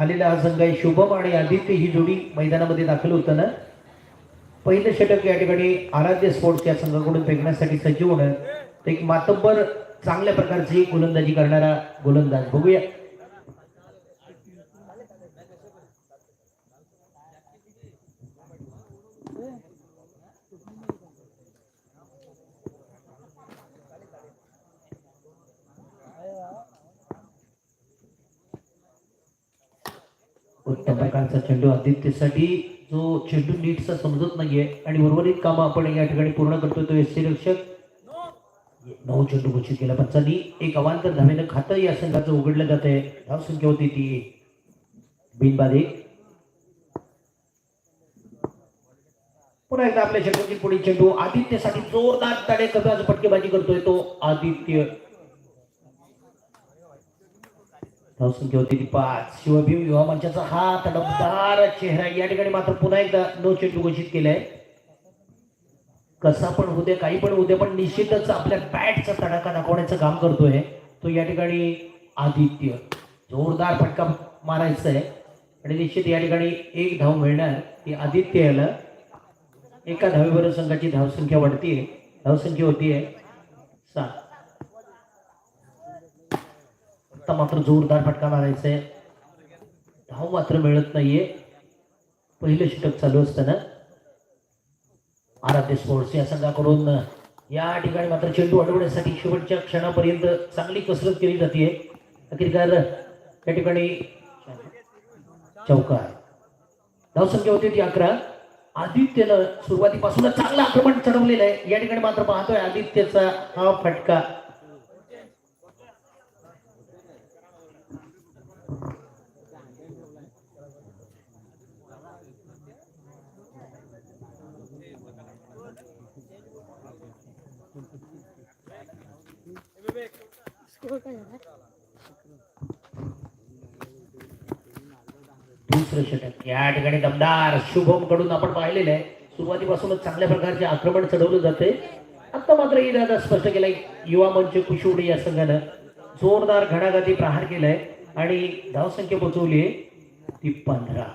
आलेला हा संघ आहे. शुभम आणि आदित्य ही जोडी मैदानामध्ये दाखल होताना पहिलं षटक या ठिकाणी आराध्य स्पोर्ट्स या संघाकडून फेकण्यासाठी सज्ज होणं एक मातब्बर चांगल्या प्रकारची गोलंदाजी करणारा गोलंदाज. बघूया. त्या प्रकारचा चेंडू आदित्यसाठी जो चेंडू नीटचा समजत नाहीये आणि उर्वरित कामं आपण या ठिकाणी पूर्ण करतोय तो एस रक्षक. नऊ चेंडू घोषित केला. पंचांनी एक अवांतर धावेनं खातं या संघाचं उघडलं जात आहे. धाव संख्या होती ती. बिनबादे पुन्हा एकदा आपल्या चेंडूची पुढील चेंडू आदित्यसाठी जोरदार तडे कब्याचं फटकेबाजी करतोय तो आदित्य. धावसंख्या होती ती पाच. शिवभीम विवाह मंचाचा हा तडफदार चेहरा. या ठिकाणी मात्र पुन्हा एकदा नो चेंडू घोषित केलाय. कसा पण उद्या काही पण उद्या पण निश्चितच आपल्या बॅटचा तडाखा दाखवण्याचं काम करतोय तो या ठिकाणी आदित्य. जोरदार फटका मारायचा आहे आणि निश्चित या ठिकाणी एक धाव मिळणार. ती आदित्य याला एका धावेवर संघाची धावसंख्या वाढतीये. धावसंख्या होतीये सात. आता मात्र जोरदार फटका मारायचा आहे. धाव मात्र मिळत नाहीये. पहिलं षटक चालू असताना आराध्य स्पोर्ट्स या संघाकडून या ठिकाणी मात्र चेंडू अडवण्यासाठी शेवटच्या क्षणापर्यंत चांगली कसरत केली जाते अखेरकार या ठिकाणी चौकार. धावसंख्या होती ती अकरा. आदित्यनं सुरुवातीपासूनच चांगलं आक्रमण चढवलेलं आहे. या ठिकाणी मात्र पाहतोय आदित्यचा हा फटका. या ठिकाणी दमदार शुभमकडून आपण पाहिलेलं आहे. सुरुवातीपासूनच चांगल्या प्रकारचे आक्रमण चढवलं जाते आता मात्र इरादा स्पष्ट केलाय युवा मंच कुशवडी या संघानं. जोरदार घणाघाती प्रहार केलाय आणि धावसंख्या पोहोचवली ती पंधरा.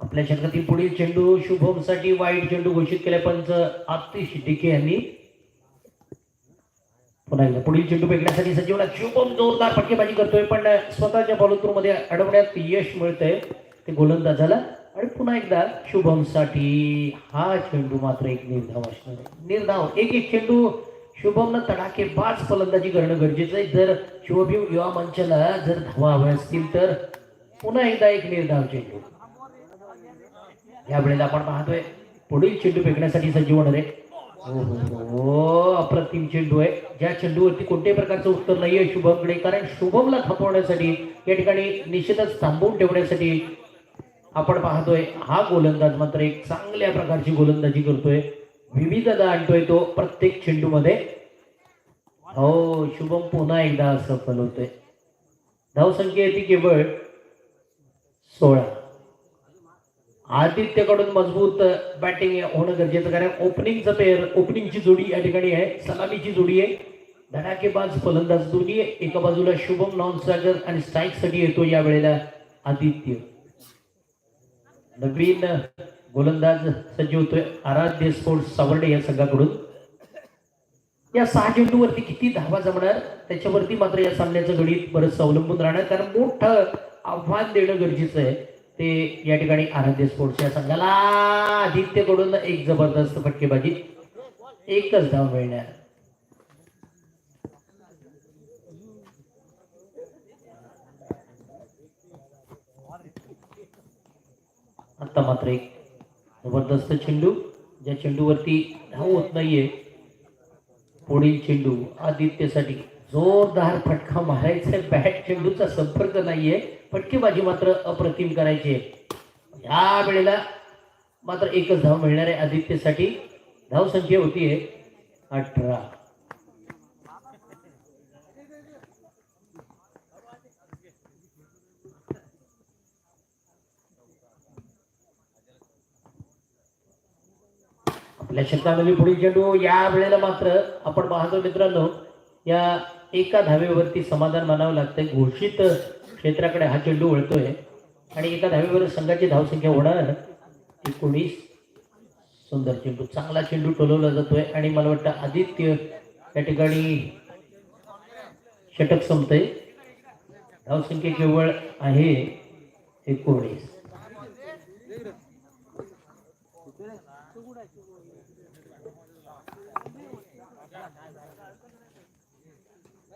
आपल्या षटकातील पुढील चेंडू शुभमसाठी वाईट चेंडू घोषित केलाय पंच आतिश डिके यांनी. पुन्हा एकदा पुढील चेंडू फेकण्यासाठी सजीवला शुभम जोरदार फटकेबाजी करतोय पण स्वतःच्या बॉलथ्रू मध्ये अडवण्यात यश मिळतंय. ते गोलंदाजाला आणि पुन्हा एकदा शुभमसाठी हा चेंडू मात्र एक निर्धाव असणार आहे. निर्धाव एक एक चेंडू शुभमनं तडाखेबाज फलंदाजी करणं गरजेचं आहे. जर शुभभीम युवा मंचाला जर धावा हव्या असतील तर पुन्हा एकदा एक निर्धाव चेंडू. या वेळेला आपण पाहतोय पुढील चेंडू फेकण्यासाठी सज्ज होणार आहे. हो, अप्रतिम चेंडू आहे. ज्या चेंडूवरती कोणत्याही प्रकारचं उत्तर नाहीये शुभमकडे कारण शुभमला थांबवण्यासाठी या ठिकाणी निश्चितच थांबवून ठेवण्यासाठी आपण पाहतोय हा गोलंदाज मात्र एक चांगल्या प्रकारची गोलंदाजी करतोय. विविधता आणतोय तो प्रत्येक चेंडूमध्ये. हो शुभम पुन्हा एकदा सफल होतोय. धावसंख्या येते केवळ सोळा. आदित्यकडून मजबूत बॅटिंग होणं गरजेचं कारण ओपनिंगचं पेअर ओपनिंगची जोडी या ठिकाणी आहे. सलामीची जोडी आहे. धडाकेबाज फलंदाज दोन्ही एका बाजूला शुभम नॉन स्ट्रायकर आणि स्ट्राईकसाठी येतो या वेळेला आदित्य. नवीन गोलंदाज सज्ज होतोय आराध्य स्पोर्ट्स सावर्डे या संघाकडून. या सहा चेंडूवरती किती धावा जमणार? त्याच्यावरती मात्र या सामन्याचं गणित बरंच अवलंबून राहणार. कारण मोठं आव्हान देणं गरजेचं आहे. ते या ठिकाणी आराध्य स्पोर्ट्स या संघाला आदित्यकडून एक जबरदस्त फटकेबाजी एकच धाव मिळणार. आता मात्र एक जबरदस्त चेंडू ज्या चेंडूवरती धाव होत नाहीये पुढील चेंडू आदित्यसाठी. जोरदार फटका मारायचा बॅट चेंडूचा संपर्क नाहीये. फटकेबाजी मात्र अप्रतिम करायची आहे. या वेळेला मात्र एकच धाव मिळणार आहे आदित्यसाठी. धाव संख्या होतीये अठरा. आपल्या शतकामध्ये पुढील चेंडू या वेळेला मात्र आपण पाहतो मित्रांनो या एका धावेवरती समाधान मानावं लागतंय. घोषित क्षेत्राकडे हा चेंडू वळतोय. आणि एका धावेवर संघाची धावसंख्या होणार एकोणीस. सुंदर चेंडू चांगला चेंडू टोलवला जातोय. आणि मला वाटतं आदित्य या ठिकाणी षटक संपतंय. धावसंख्या केवळ आहे एकोणीस.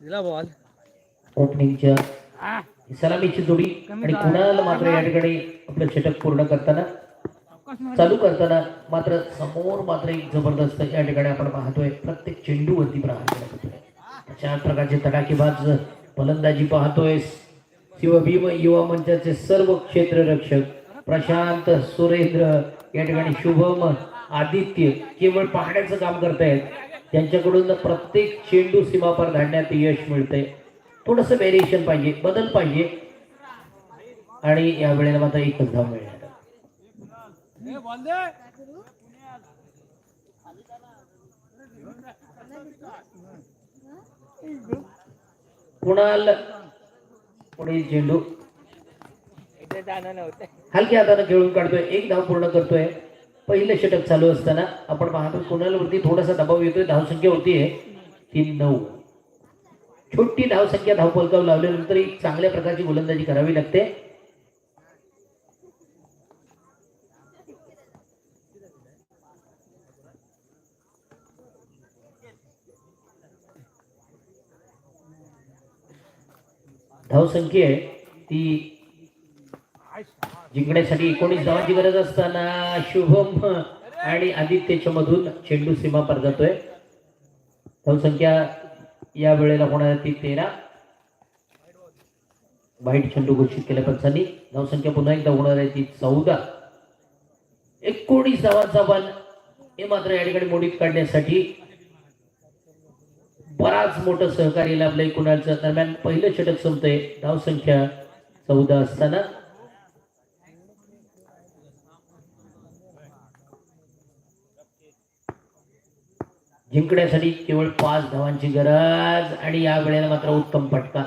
दिला बॉल ओपनिंगच्या सलामीची जोडी आणि कुणाला मात्र या ठिकाणी आपलं षटक पूर्ण करताना चालू करताना मात्र समोर मात्र एक जबरदस्त या ठिकाणी आपण पाहतोय. प्रत्येक चेंडूवरती प्रहार केला जातोय. अशा प्रकारचे तडाखेबाज फलंदाजी पाहतोय किंवा भीम युवा मंचाचे सर्व क्षेत्ररक्षक प्रशांत सुरेंद्र या ठिकाणी शुभम आदित्य केवळ पाहण्याचं काम करतायत. त्यांच्याकडून प्रत्येक चेंडू सीमापार धाडण्यात यश मिळतंय. थोडस व्हेरिएशन पाहिजे बदल पाहिजे. आणि या वेळेला मात्र एकच धाव मिळणार. कुणाल पुढील चेंडू हलक्या हाताने खेळून काढतोय एक धाव पूर्ण करतोय. पहिलं षटक चालू असताना आपण पाहतो कुणालवरती थोडासा दबाव येतोय धावसंख्या होतीये तीन नऊ. छोटी धावसंख्या धावपलकावर लावल्यानंतर एक चांगल्या प्रकारची गोलंदाजी करावी लागते. धावसंख्या आहे ती जिंकण्यासाठी एकोणीस धावांची गरज असताना शुभम आणि आदित्यच्या मधून चेंडू सीमा पार जातोय. धावसंख्या या वेळेला होणार ती तेरा. वाईट चेंडू घोषित केल्या पंचांनी. धावसंख्या पुन्हा एकदा होणार आहे ती चौदा. एकोणीस धावांचा बन हे मात्र या ठिकाणी मोडीत काढण्यासाठी बराच मोठं सहकार्य लाभलंय कुणालचं. दरम्यान पहिलं षटक संपतंय. धावसंख्या चौदा असताना. जिंकण्यासाठी केवळ पाच धावांची गरज आणि या वेळेला मात्र उत्तम फटका.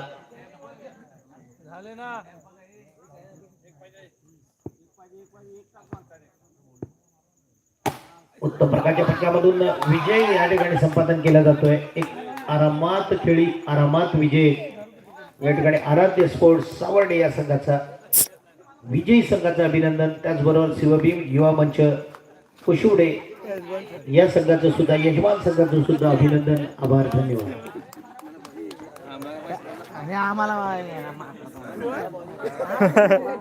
उत्तम प्रकारच्या फटक्यामधून विजय या ठिकाणी संपादन केला जातोय. एक आरामात खेळी आरामात विजय. या ठिकाणी आराध्य स्पोर्ट्स सावर्डे या संघाचा विजयी संघाचं अभिनंदन. त्याचबरोबर शिवभीम युवा मंच कुशुडे या संघाचं सुद्धा यजमान संघाचं सुद्धा अभिनंदन आभार धन्यवाद. आम्हाला